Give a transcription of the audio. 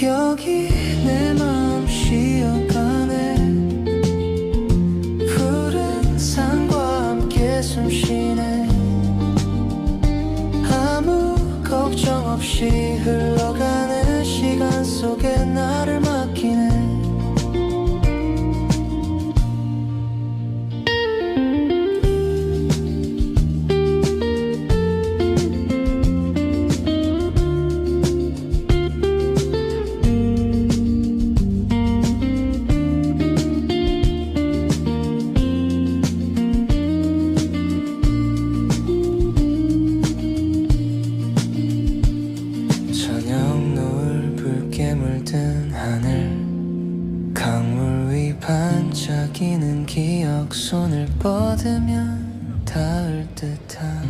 여기 내 마음 쉬어가네. 푸른 산과 함께 숨 쉬네. 아무 걱정 없이 흘러가는 시간 속에 깊게 물든 하늘 강물 위 반짝이는 기억 손을 뻗으면 닿을 듯한